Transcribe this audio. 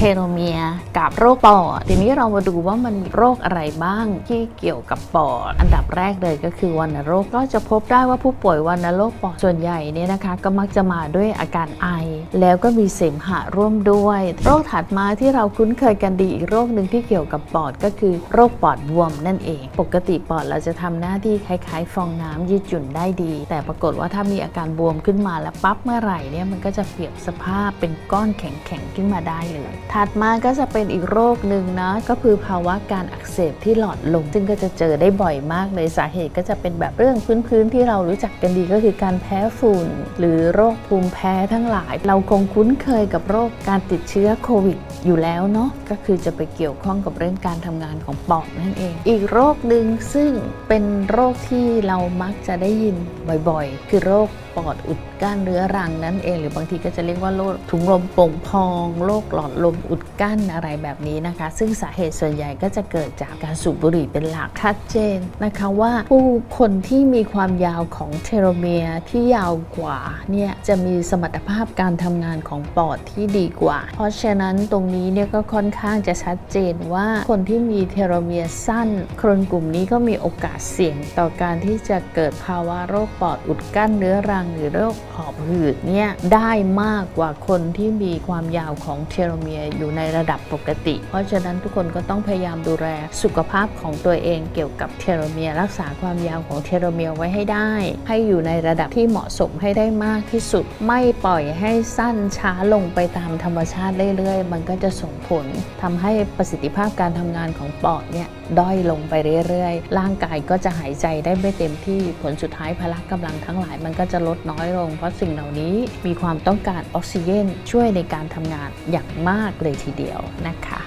เทโลเมียร์กับโรคปอดทีนี้เรามาดูว่ามันมีโรคอะไรบ้างที่เกี่ยวกับปอด อันดับแรกเลยก็คือวัณโรคก็จะพบได้ว่าผู้ป่วยวัณโรคปอดส่วนใหญ่เนี่ยนะคะ ก็มักจะมาด้วยอาการไอ แล้วก็มีเสมหะร่วมด้วย โรคถัดมาที่เราคุ้นเคยกันดีอีกโรคหนึ่งที่เกี่ยวกับปอดก็คือโรคปอดบวมนั่นเอง ปกติปอดเราจะทำหน้าที่คล้ายๆ ฟองน้ำยืดหยุ่นได้ดี แต่ปรากฏว่าถ้ามีอาการบวมขึ้นมาแล้วปั๊บเมื่อไหร่เนี่ยมันก็จะเปรียบสภาพเป็นก้อนแข็งๆขึ้นมาได้เลยถัดมาก็จะเป็นอีกโรคหนึ่งนะก็คือภาวะการอักเสบที่หลอดลมซึ่งก็จะเจอได้บ่อยมากเลยสาเหตุก็จะเป็นแบบเรื่องพื้นๆที่เรารู้จักกันดีก็คือการแพ้ฝุ่น หรือโรคภูมิแพ้ทั้งหลาย เราคงคุ้นเคยกับโรคการติดเชื้อโควิดอยู่แล้วเนาะก็คือจะไปเกี่ยวข้องกับเรื่องการทำงานของปอดนั่นเอง อีกโรคหนึ่งซึ่งเป็นโรคที่เรามักจะได้ยินบ่อยๆ คือโรคปอดอุดกั้นเรื้อรังนั่นเอง หรือบางทีก็จะเรียกว่าโรคถุงลมโป่งพองโรคหลอดลมอุดกั้นอะไรแบบนี้นะคะ ซึ่งสาเหตุส่วนใหญ่ก็จะเกิดจากการสูบบุหรี่เป็นหลักชัดเจนนะคะว่าผู้คนที่มีความยาวของเทโลเมียร์ที่ยาวกว่าเนี่ยจะมีสมรรถภาพการทำงานของปอดที่ดีกว่า เพราะฉะนั้นตรงนี้เนี่ยก็ค่อนข้างจะชัดเจนว่าคนที่มีเทโลเมียร์สั้น คนกลุ่มนี้ก็มีโอกาสเสี่ยงต่อการที่จะเกิดภาวะโรคปอดอุดกั้นเรื้อรังหรือโรคหอบหืดเนี่ยได้มากกว่าคนที่มีความยาวของเทโลเมียร์อยู่ในระดับปกติ เพราะฉะนั้นทุกคนก็ต้องพยายามดูแลสุขภาพของตัวเองเกี่ยวกับเทโลเมียร์รักษาความยาวของเทโลเมียร์ไว้ให้ได้ ให้อยู่ในระดับที่เหมาะสมให้ได้มากที่สุด ไม่ปล่อยให้สั้นช้าลงไปตามธรรมชาติเรื่อยๆ มันก็จะส่งผลทำให้ประสิทธิภาพการทำงานของปอดเนี่ยด้อยลงไปเรื่อยๆ ร่างกายก็จะหายใจได้ไม่เต็มที่ผลสุดท้ายพละกำลังทั้งหลาย มันก็จะลดน้อยลง เพราะสิ่งเหล่านี้มีความต้องการออกซิเจนช่วยในการทำงานอย่างมากเลยทีเดียวนะคะ